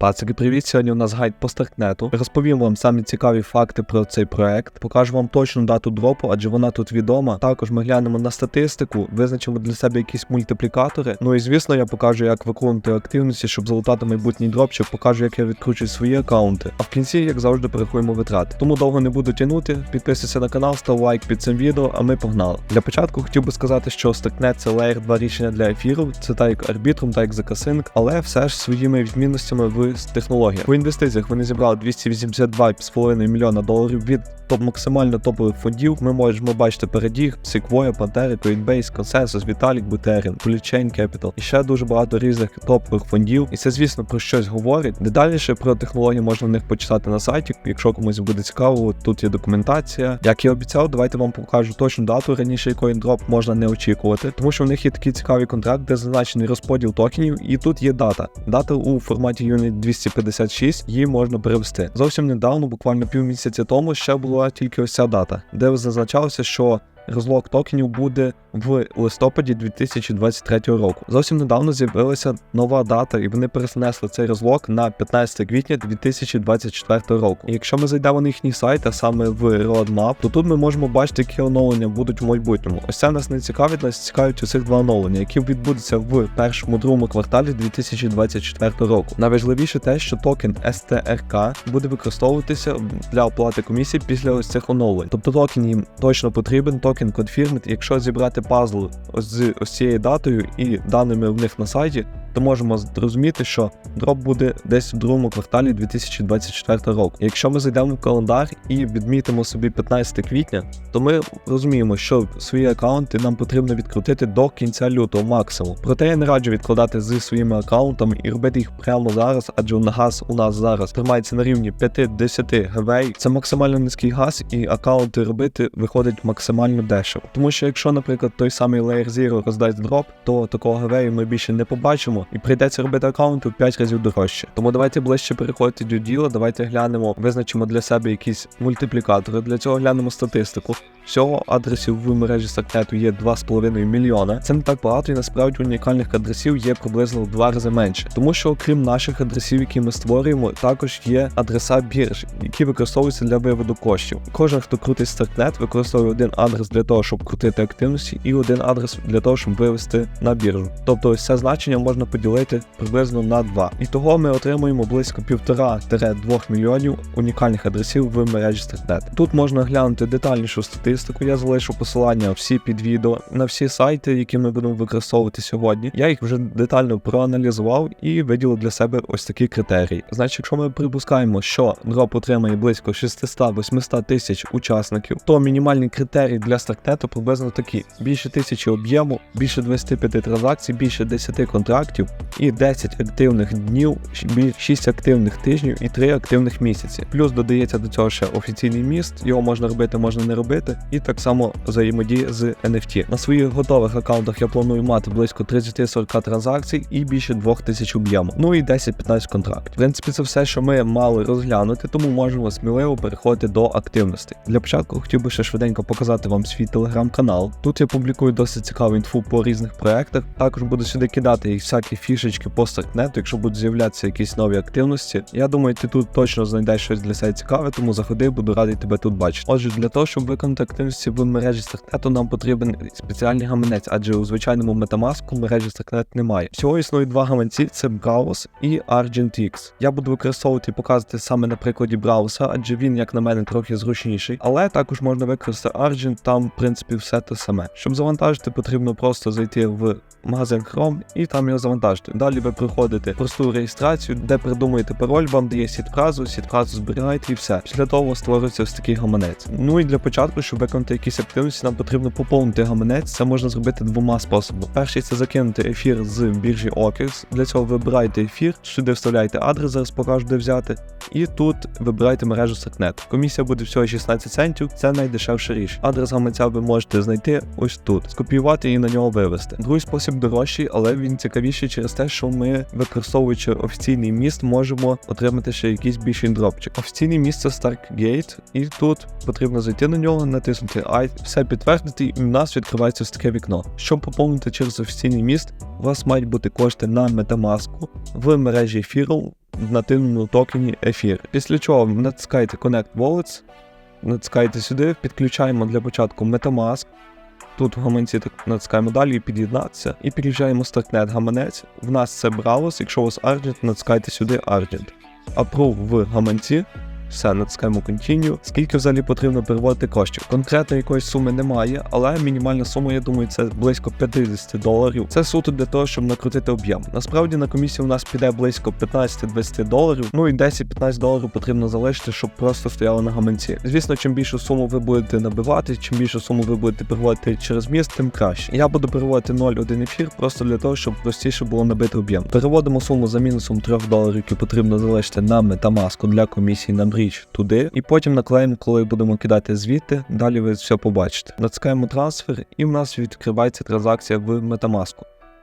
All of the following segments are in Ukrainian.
Пацики, привіт! Сьогодні у нас гайд по Старкнету. Розповім вам самі цікаві факти про цей проект. Покажу вам точну дату дропу, адже вона тут відома. Також ми глянемо на статистику, визначимо для себе якісь мультиплікатори. Ну і звісно, я покажу, як виконувати активності, щоб залутати майбутній дропчик, покажу, як я відкручую свої аккаунти. А в кінці, як завжди, порахуємо витрати. Тому довго не буду тягнути. Підписуйся на канал, став лайк під цим відео, а ми погнали. Для початку хотів би сказати, що Starknet це Layer 2 рішення для ефіру. Це так як Arbitrum, так як Zakasync, але все ж своїми відмінностями в технологіях. По інвестиціях вони зібрали 282,5 мільйона доларів від топ максимально топових фондів. Ми можемо бачити передіг, Sequoia, Pantera, Coinbase, Consensus, Vitalik, Buterin, Polychain Capital і ще дуже багато різних топових фондів. І це, звісно, про щось говорить. Детальніше про технології можна в них почитати на сайті. Якщо комусь буде цікаво, тут є документація. Як і обіцяв, давайте вам покажу точну дату. Раніше дроп можна не очікувати, тому що в них є такий цікавий контракт, де зазначений розподіл токенів, і тут є дата. Дата у форматі Unit 256, її можна перевести. Зовсім недавно, буквально півмісяця тому, ще була тільки ось ця дата, де зазначалося, що розлог токенів буде в листопаді 2023 року. Зовсім недавно з'явилася нова дата, і вони перенесли цей розлог на 15 квітня 2024 року. І якщо ми зайдемо на їхній сайт, а саме в Roadmap, то тут ми можемо бачити, які оновлення будуть в майбутньому. Ось це нас не цікавить, нас цікавить усіх два оновлення, які відбудуться в першому другому кварталі 2024 року. Найважливіше те, що токен STRK буде використовуватися для оплати комісії після ось цих оновлень. Тобто токен їм точно потрібен, токен Confirmed. Якщо зібрати пазл з ось цією датою і даними в них на сайті, то можемо зрозуміти, що дроп буде десь у другому кварталі 2024 року. Якщо ми зайдемо в календар і відмітимо собі 15 квітня, то ми розуміємо, що свої аккаунти нам потрібно відкрутити до кінця лютого максимум. Проте я не раджу відкладати зі своїми аккаунтами і робити їх прямо зараз, адже на газ у нас зараз тримається на рівні 5-10 ГВ. Це максимально низький газ, і аккаунти робити виходить максимально дешево. Тому що якщо, наприклад, той самий Layer Zero роздасть дроп, то такого ГВ ми більше не побачимо і прийдеться робити аккаунти в 5 разів дорожче. Тому давайте ближче переходити до діла. Давайте глянемо, визначимо для себе якісь мультиплікатори. Для цього глянемо статистику. Всього адресів в мережі Starknet є 2,5 мільйона. Це не так багато, і насправді унікальних адресів є приблизно в два рази менше. Тому що, окрім наших адресів, які ми створюємо, також є адреса бірж, які використовуються для виводу коштів. Кожен, хто крутить Starknet, використовує один адрес для того, щоб крутити активності, і один адрес для того, щоб вивести на біржу. Тобто, ось це значення можна поділити приблизно на 2. І того ми отримуємо близько 1,5-2 мільйонів унікальних адресів в мережі Starknet. Тут можна глянути детальнішу статистику. Я залишу посилання всі під відео на всі сайти, які ми будемо використовувати сьогодні. Я їх вже детально проаналізував і виділив для себе ось такі критерії. Значить, якщо ми припускаємо, що дроп отримає близько 600-800 тисяч учасників, то мінімальний критерій для Старкнету приблизно такі: більше тисячі об'єму, більше 25 транзакцій, більше 10 контрактів і 10 активних днів, 6 активних тижнів і 3 активних місяці. Плюс додається до цього ще офіційний міст, його можна робити, можна не робити, і так само взаємодія з NFT. На своїх готових аккаунтах я планую мати близько 30-40 транзакцій і більше 2000 об'єму. Ну і 10-15 контрактів. В принципі, це все, що ми мали розглянути, тому можемо сміливо переходити до активності. Для початку хотів би ще швиденько показати вам свій телеграм-канал. Тут я публікую досить цікаву інфу по різних проектах. Також буду сюди кидати їх всякі фішечки по Старкнету, якщо будуть з'являтися якісь нові активності. Я думаю, ти тут точно знайдеш щось для себе цікаве, тому заходи, буду радий тебе тут бачити. Отже, для того, щоб виконати активності в мережі Старкнету, нам потрібен спеціальний гаманець, адже у звичайному Metamask мережі Starknet немає. Всього існує два гаманці: це Browse і ArgentX. Я буду використовувати і показувати саме на прикладі Browse, адже він, як на мене, трохи зручніший. Але також можна використати Argent, там, в принципі, все те саме. Щоб завантажити, потрібно просто зайти в магазин Chrome і там його завантажити. Далі ви проходите просту реєстрацію, де придумуєте пароль, вам дає сітфразу, зберігаєте і все. Після того створюється ось такий гаманець. Ну і для початку, щоб виконати якісь активності, нам потрібно поповнити гаманець. Це можна зробити двома способами. Перший це закинути ефір з біржі OKEX. Для цього вибирайте ефір, сюди вставляйте адрес, зараз покажу, де взяти. І тут вибирайте мережу Starknet. Комісія буде всього 16 центів, це найдешевше річ. Адрес гаманця ви можете знайти ось тут, скопіювати і на нього вивести. Другий спосіб дорожчий, але він цікавіший більше через те, що ми, використовуючи офіційний міст, можемо отримати ще якийсь більший дропчик. Офіційний міст це Stargate, і тут потрібно зайти на нього, натиснути I, все підтвердити, і в нас відкривається ось таке вікно. Щоб поповнити через офіційний міст, у вас мають бути кошти на Metamask в мережі ефіру в нативному токені ефір. Після чого натискаєте Connect Wallets, натискаєте сюди, підключаємо для початку Metamask. Тут в гаманці так натискаємо далі і під'єднатися. І підключаємо стартнет гаманець. В нас це Браус, якщо у вас Argent, натискайте сюди Argent. Approve в гаманці. Все, натискаємо Continue. Скільки взагалі потрібно переводити коштів? Конкретно якоїсь суми немає, але мінімальна сума, я думаю, це близько 50 доларів. Це суто для того, щоб накрутити об'єм. Насправді на комісію у нас піде близько 15-20 доларів. Ну і 10-15 доларів потрібно залишити, щоб просто стояло на гаманці. Звісно, чим більшу суму ви будете набивати, чим більшу суму ви будете переводити через міст, тим краще. Я буду переводити 0,1 ефір просто для того, щоб простіше було набити об'єм. Переводимо суму за мінусом 3 доларів, які потрібно залишити на Metamask для комісії на річ туди, і потім наклеїмо, коли будемо кидати звідти. Далі ви все побачите. Натискаємо трансфер, і в нас відкривається транзакція в Metamask.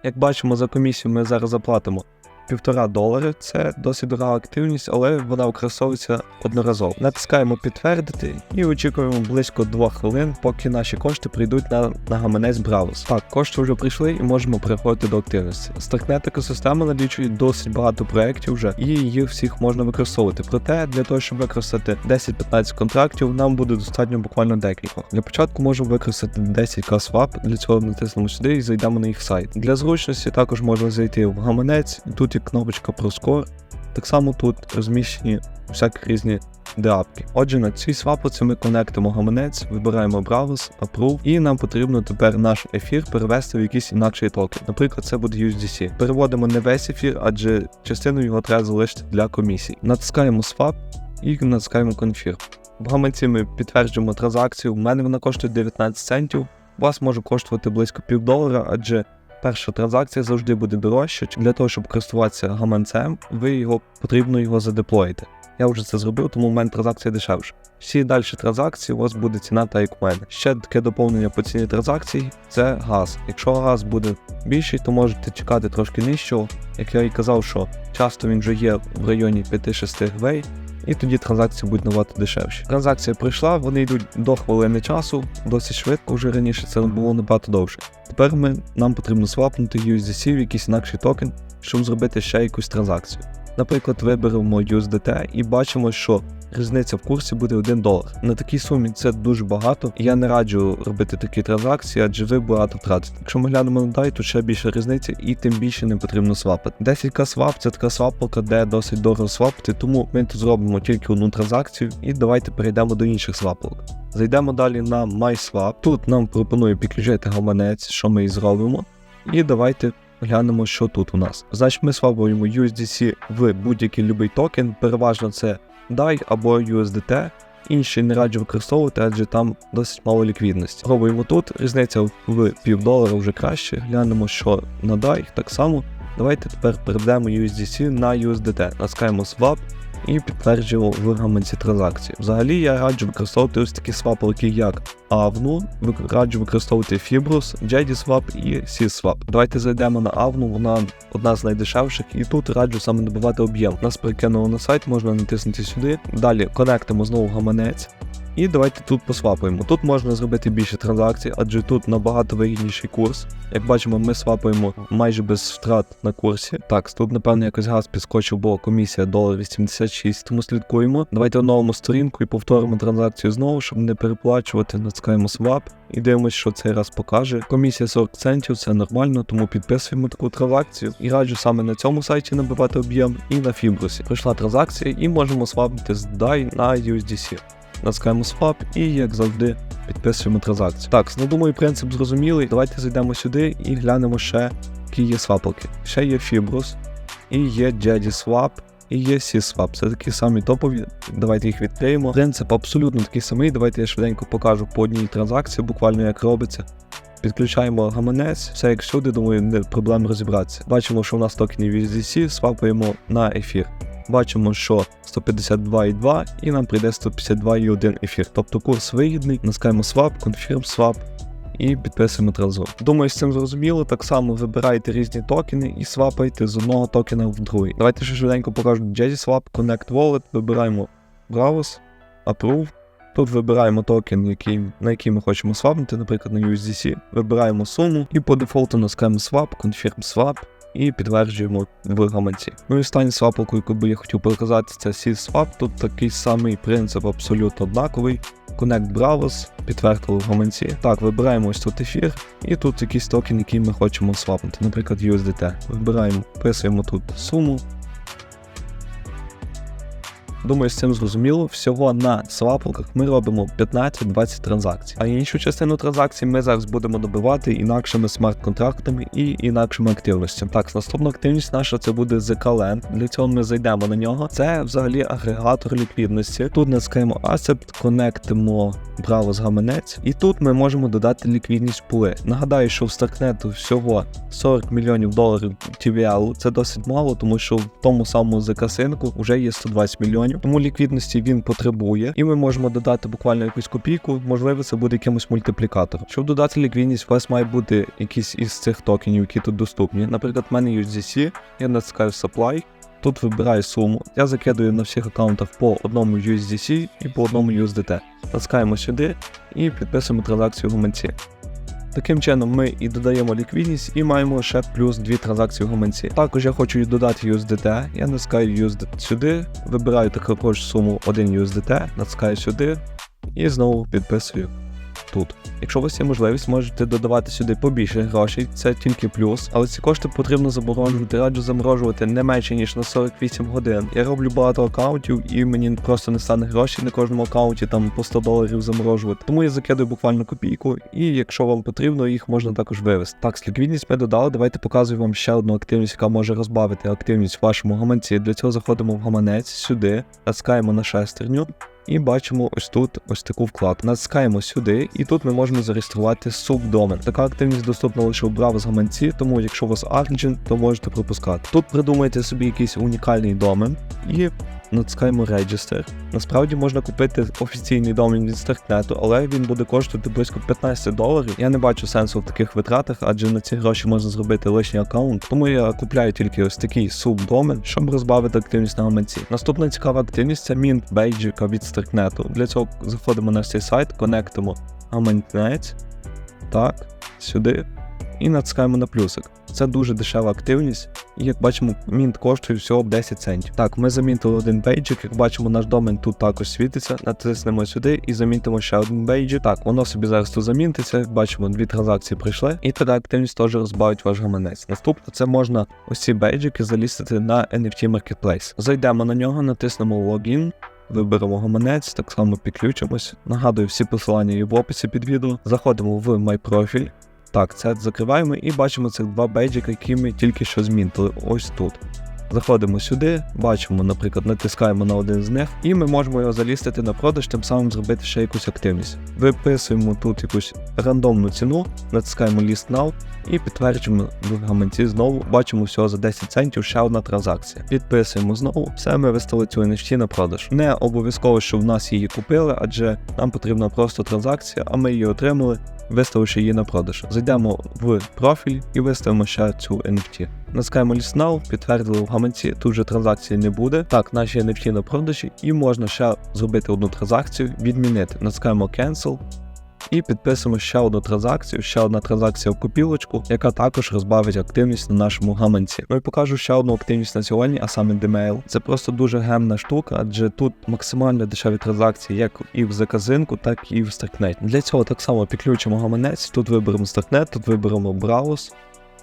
Як бачимо, за комісію ми зараз заплатимо півтора долари. Це досить дорога активність, але вона використовується одноразово. Натискаємо підтвердити і очікуємо близько 2 хвилин, поки наші кошти прийдуть на, на гаманець Bravos. Так, кошти вже прийшли і можемо переходити до активності. Starknet екосистема налічує досить багато проєктів вже, і їх всіх можна використовувати. Проте для того, щоб використати 10-15 контрактів, нам буде достатньо буквально декілька. Для початку можемо використати 10 к свап. Для цього натиснемо сюди і зайдемо на їх сайт. Для зручності також можна зайти в гаманець. Тут є кнопочка ProScore. Так само тут розміщені всякі різні деапки. Отже, на цій свапоці ми конектимо гаманець, вибираємо Bravos, Approve, і нам потрібно тепер наш ефір перевести в якийсь інакший токен. Наприклад, це буде USDC. Переводимо не весь ефір, адже частину його треба залишити для комісій. Натискаємо Swap і натискаємо Confirm. В гаманці ми підтверджуємо транзакцію. У мене вона коштує 19 центів. У вас може коштувати близько півдолара, адже перша транзакція завжди буде дорожча. Для того, щоб користуватися гаманцем, ви його потрібно його задеплоїти. Я вже це зробив, тому в мене транзакція дешевша. Всі далі транзакції у вас буде ціна та як у мене. Ще таке доповнення по ціні транзакцій це газ. Якщо газ буде більший, то можете чекати трошки нижчого. Як я і казав, що часто він вже є в районі 5-6 гвей. І тоді транзакції будуть набагато дешевші. Транзакція прийшла, вони йдуть до хвилини часу, досить швидко, вже раніше це було набагато довше. Тепер ми, нам потрібно свапнути USDC в якийсь інакший токен, щоб зробити ще якусь транзакцію. Наприклад, виберемо USDT і бачимо, що різниця в курсі буде 1 долар. На такій сумі це дуже багато, я не раджу робити такі транзакції, адже ви багато втратите. Якщо ми глянемо на дай, то ще більше різниця, і тим більше не потрібно свапати. 10к свап це така свапалка, де досить дорого свапати, тому ми тут зробимо тільки одну транзакцію, і давайте перейдемо до інших свапалок. Зайдемо далі на MySwap. Тут нам пропонує підключити гаманець, що ми і зробимо. І давайте глянемо, що тут у нас. Значить, ми свапуємо USDC в будь-який любий токен, переважно це DAI або USDT. Інші не раджу використовувати, адже там досить мало ліквідності. Пробуємо тут, різниця в півдолара вже краще. Глянемо, що на DAI так само. Давайте тепер переведемо USDC на USDT. Натискаємо Swap і підтверджував в гаманці транзакції. Взагалі я раджу використовувати ось такі свапалки, як Avnu, раджу використовувати Fibrus, JD-Swap і C-Swap. Давайте зайдемо на Avnu, вона одна з найдешевших, і тут раджу саме набивати об'єм. Нас перекинуло на сайт, можна натиснути сюди. Далі конектимо знову гаманець. І давайте тут посвапуємо. Тут можна зробити більше транзакцій, адже тут набагато вигідніший курс. Як бачимо, ми свапуємо майже без втрат на курсі. Так, тут, напевно, якось газ підскочив, бо комісія долар 86, тому слідкуємо. Давайте оновимо сторінку і повторимо транзакцію знову, щоб не переплачувати. Натискаємо свап і дивимося, що цей раз покаже. Комісія 40 центів, це нормально, тому підписуємо таку транзакцію. І раджу саме на цьому сайті набивати об'єм і на Фібрусі. Прийшла транзакція, і можемо свапнути з DAI на USDC. Натискаємо Swap і, як завжди, підписуємо транзакцію. Так, ну думаю, принцип зрозумілий. Давайте зайдемо сюди і глянемо ще, які є свапалки. Ще є Fibrus, і є Jedi Swap, і є C-Swap. Це такі самі топові. Давайте їх відкриємо. Принцип абсолютно такий самий. Давайте я швиденько покажу по одній транзакції, буквально як робиться. Підключаємо гаманець, все як всюди, думаю, не проблем розібратися. Бачимо, що у нас токені USDC, свапуємо на ефір. Бачимо, що 152,2 і нам прийде 152,1 ефір. Тобто курс вигідний, наскаємо swap, confirm swap і підписуємо транзу. Думаю, з цим зрозуміло. Так само вибирайте різні токени і свапайте з одного токена в другий. Давайте ще швиденько покажу Jazzy Connect Wallet, вибираємо Browse, Approve. Тут вибираємо токен, який, на який ми хочемо свапнути, наприклад, на USDC. Вибираємо суму і по дефолту наскаємо swap, confirm swap і підтверджуємо в гаманці. Ну і останній свапалку, яку би я хотів показати, це SysSwap. Swap. Тут такий самий принцип абсолютно однаковий. Connect Browse, підтвердили в гаманці. Так, вибираємо ось тут ефір, і тут якийсь токен, який ми хочемо свапнути, наприклад, USDT. Вибираємо, вписуємо тут суму. Думаю, з цим зрозуміло. Всього на свапалках ми робимо 15-20 транзакцій. А іншу частину транзакцій ми зараз будемо добивати інакшими смарт-контрактами і інакшими активностями. Так, наступна активність наша це буде ZK Land. Для цього ми зайдемо на нього. Це взагалі агрегатор ліквідності. Тут натискаємо Accept, конектимо Browse гаманець, і тут ми можемо додати ліквідність пули. Нагадаю, що в Старкнету всього 40 мільйонів доларів TVL. Це досить мало, тому що в тому самому ZK-синку вже є 120 мільйонів. Тому ліквідності він потребує, і ми можемо додати буквально якусь копійку. Можливо, це буде якимось мультиплікатором. Щоб додати ліквідність, у вас має бути якийсь із цих токенів, які тут доступні. Наприклад, в мене USDC, я натискаю Supply. Тут вибираю суму. Я закидую на всіх аккаунтах по одному USDC і по одному USDT. Натискаємо сюди і підписуємо транзакцію в гаманці. Таким чином ми і додаємо ліквідність і маємо ще плюс дві транзакції в гаманці. Також я хочу додати USDT, я натискаю USDT сюди, вибираю також суму 1 USDT, натискаю сюди і знову підписую тут. Якщо у вас є можливість, можете додавати сюди побільше грошей, це тільки плюс, але ці кошти потрібно заморожувати, раджу заморожувати не менше ніж на 48 годин. Я роблю багато аккаунтів і мені просто не стане грошей на кожному аккаунті там по 100 доларів заморожувати. Тому я закидаю буквально копійку, і якщо вам потрібно, їх можна також вивести. Так, ліквідність ми додали. Давайте показую вам ще одну активність, яка може розбавити активність в вашому гаманці. Для цього заходимо в гаманець сюди, натискаємо на шестерню. І бачимо ось тут ось таку вкладку. Натискаємо сюди, і тут ми можемо зареєструвати субдомен. Така активність доступна лише у Browse гаманці, тому якщо у вас Argent, то можете пропускати. Тут придумайте собі якийсь унікальний домен і натискаємо Register. Насправді можна купити офіційний домен від Старкнету, але він буде коштувати близько 15 доларів. Я не бачу сенсу в таких витратах, адже на ці гроші можна зробити лишній аккаунт. Тому я купляю тільки ось такий субдомен, щоб розбавити активність на гаманці. Наступна цікава активність це Mint бейджика від Старкнету. Для цього заходимо на цей сайт, конектимо гаманець. Так, сюди. І натискаємо на плюсик. Це дуже дешева активність, і як бачимо, мінт коштує всього 10 центів. Так, ми замінтили один бейджик, як бачимо, наш домен тут також світиться. Натиснемо сюди і замінтимо ще один бейджик. Так, воно собі зараз тут замінтиться. Бачимо, дві транзакції прийшли, і тоді активність теж розбавить ваш гаманець. Наступно це можна ось бейджики залістити на NFT Marketplace. Зайдемо на нього, натиснемо логін. Виберемо гаманець, так само підключимось. Нагадую, всі посилання є в описі під відео. Заходимо в MyProfile. Так, це закриваємо і бачимо цих два бейджика, які ми тільки що змінтили. Ось тут. Заходимо сюди, бачимо, наприклад, натискаємо на один з них, і ми можемо його залістити на продаж, тим самим зробити ще якусь активність. Виписуємо тут якусь рандомну ціну, натискаємо List Now і підтверджуємо в гаманці знову. Бачимо всього за 10 центів ще одна транзакція. Підписуємо знову, все, ми виставили цю NFT на продаж. Не обов'язково, що в нас її купили, адже нам потрібна просто транзакція, а ми її отримали. Виставивши її на продаж. Зайдемо в профіль і виставимо ще цю NFT. Натискаємо Now, підтвердили в гаманці, тут вже транзакції не буде. Так, наші NFT на продажі, і можна ще зробити одну транзакцію, відмінити. Натискаємо Cancel. І підписуємо ще одну транзакцію, ще одна транзакція в копілочку, яка також розбавить активність на нашому гаманці. Ну і покажу ще одну активність на сьогодні, а саме Dmail. Це просто дуже гемна штука, адже тут максимально дешеві транзакції, як і в заказинку, так і в Starknet. Для цього так само підключимо гаманець. Тут виберемо Starknet, тут виберемо Browse.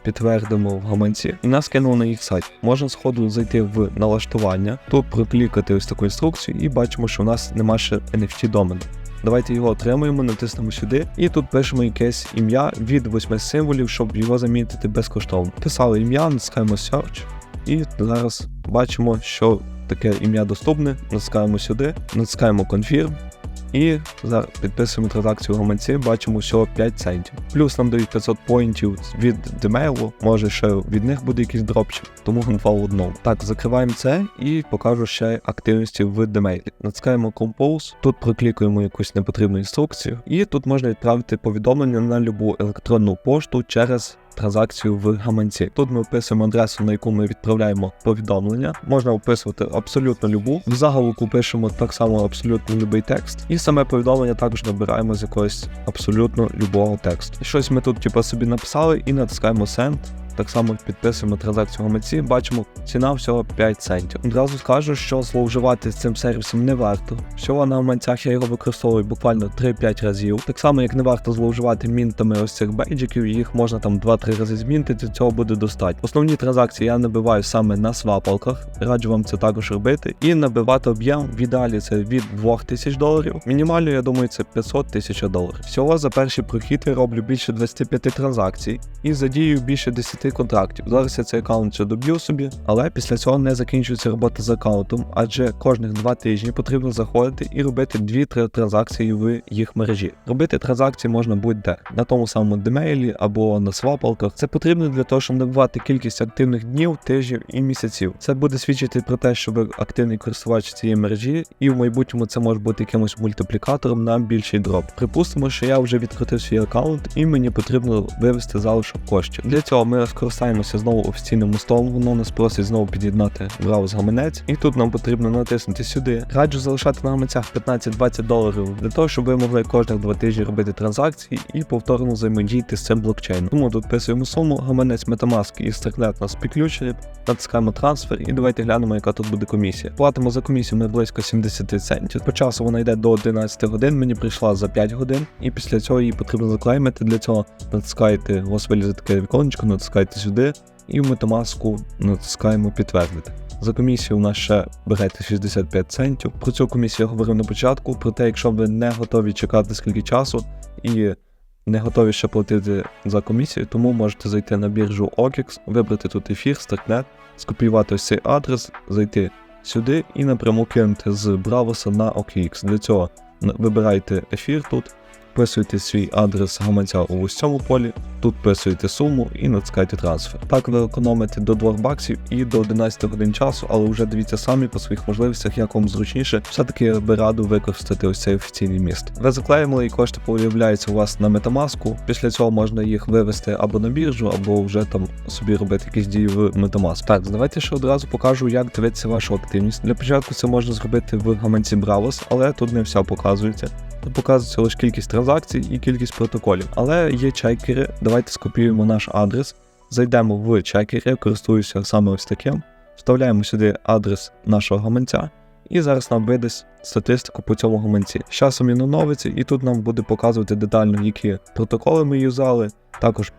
Підтвердимо в гаманці і нас кинуло на їх сайт. Можна сходу зайти в налаштування, тут проклікати ось таку інструкцію, і бачимо, що у нас нема ще NFT домену. Давайте його отримуємо, натиснемо сюди, і тут пишемо якесь ім'я від восьми символів, щоб його замінити безкоштовно. Писали ім'я, натискаємо Search, і зараз бачимо, що таке ім'я доступне. Натискаємо сюди, натискаємо Confirm. І за підписуємо транзакцію в гаманці, бачимо всього 5 центів. Плюс нам дають 500 поінтів від демейлу, може ще від них буде якийсь дропчик, тому генфал одному. Так, закриваємо це і покажу ще активності в демейлі. Натискаємо Compose, тут проклікуємо якусь непотрібну інструкцію, і тут можна відправити повідомлення на любу електронну пошту через транзакцію в гаманці. Тут ми вписуємо адресу, на яку ми відправляємо повідомлення. Можна вписувати абсолютно любу. В заголовку пишемо так само абсолютно любий текст. І саме повідомлення також набираємо з якогось абсолютно любого тексту. Щось ми тут типу, собі написали і натискаємо Send. Так само підписуємо транзакцію гаманці, бачимо ціна всього 5 центів. Одразу скажу, що зловживати цим сервісом не варто. Всього на гаманцях я його використовую буквально 3-5 разів. Так само, як не варто зловживати мінтами ось цих бейджиків, їх можна там 2-3 рази змінити, цього буде достатньо. Основні транзакції я набиваю саме на свапалках, раджу вам це також робити. І набивати об'єм в ідеалі це від 2000 доларів. Мінімально, я думаю, це 500 тисяч доларів. Всього за перший прохід я роблю більше 25 транзакцій і задію більше 10 контрактів. Зараз я цей аккаунт ще доб'ю собі, але після цього не закінчується робота з аккаунтом, адже кожних 2 тижні потрібно заходити і робити 2-3 транзакції в їх мережі. Робити транзакції можна будь-де на тому самому демейлі або на свапалках. Це потрібно для того, щоб набивати кількість активних днів, тижнів і місяців. Це буде свідчити про те, що ви активний користувач цієї мережі, і в майбутньому це може бути якимось мультиплікатором на більший дроп. Припустимо, що я вже відкрутив свій аккаунт і мені потрібно вивести залишок коштів. Для цього ми скористаємося знову офіційним мостом. Воно нас просить знову під'єднати браус гаманець, і тут нам потрібно натиснути сюди. Раджу залишати на гаманцях 15-20 доларів для того, щоб ви могли кожних два тижні робити транзакції і повторно взаємодіяти з цим блокчейном. Тому тут писуємо суму, гаманець Metamask і Starknet нас підключені, натискаємо трансфер і давайте глянемо, яка тут буде комісія. Платимо за комісію ми близько 70 центів. По часу вона йде до 11 годин. Мені прийшла за 5 годин, і після цього її потрібно заклеймити. Для цього натискаєте, у вас вилізе таке віконечко, натискаєте сюди, і в Metamask натискаємо підтвердити. За комісію у нас ще берете 65 центів. Про цю комісію я говорив на початку. Проте, якщо ви не готові чекати скільки часу і не готові ще платити за комісію, тому можете зайти на біржу OKX, вибрати тут ефір, Starknet, скопіювати ось цей адрес, зайти сюди і напряму кинути з Бравоса на OKX. Для цього вибирайте ефір тут, вписуєте свій адрес гаманця у ось цьому полі, тут вписуєте суму і натискаєте трансфер. Так ви економите до 2 баксів і до 11 годин часу, але вже дивіться самі по своїх можливостях, як вам зручніше. Все-таки я би раду використати ось цей офіційний міст. Ви заклеїли і кошти появляються у вас на Metamask. Після цього можна їх вивести або на біржу, або вже там собі робити якісь дії в Metamask. Так, давайте ще одразу покажу, як дивитися вашу активність. Для початку це можна зробити в гаманці Bravos, але тут не все показується. Тут показується лише кількість транзакцій і кількість протоколів. Але є чекери. Давайте скопіюємо наш адрес. Зайдемо в чекер, користуюся саме ось таким. Вставляємо сюди адрес нашого гаманця. І зараз нам видасть статистику по цьому гаманці. З часом він оновиться, і тут нам буде показувати детально, які протоколи ми юзали, також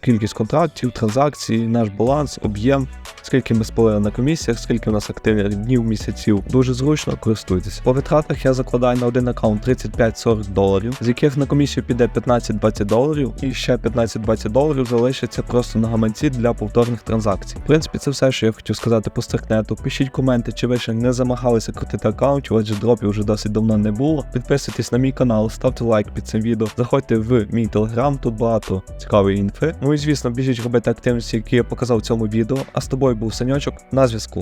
кількість контрактів, транзакцій, наш баланс, об'єм, скільки ми спалили на комісіях, скільки у нас активних днів, місяців. Дуже зручно користуйтесь. По витратах я закладаю на один аккаунт 35-40 доларів, з яких на комісію піде 15-20 доларів, і ще 15-20 доларів залишиться просто на гаманці для повторних транзакцій. В принципі, це все, що я хотів сказати по Старкнету. Пишіть коменти, чи ви ще не замагалися крутити аккаунтів, адже дропів вже досить давно не було. Підписуйтесь на мій канал, ставте лайк під цим відео, заходьте в мій телеграм, тут багато цікавої інфи. Ну і звісно, біжіть робити активності, які я показав в цьому відео. А з тобою був Саньочок на зв'язку.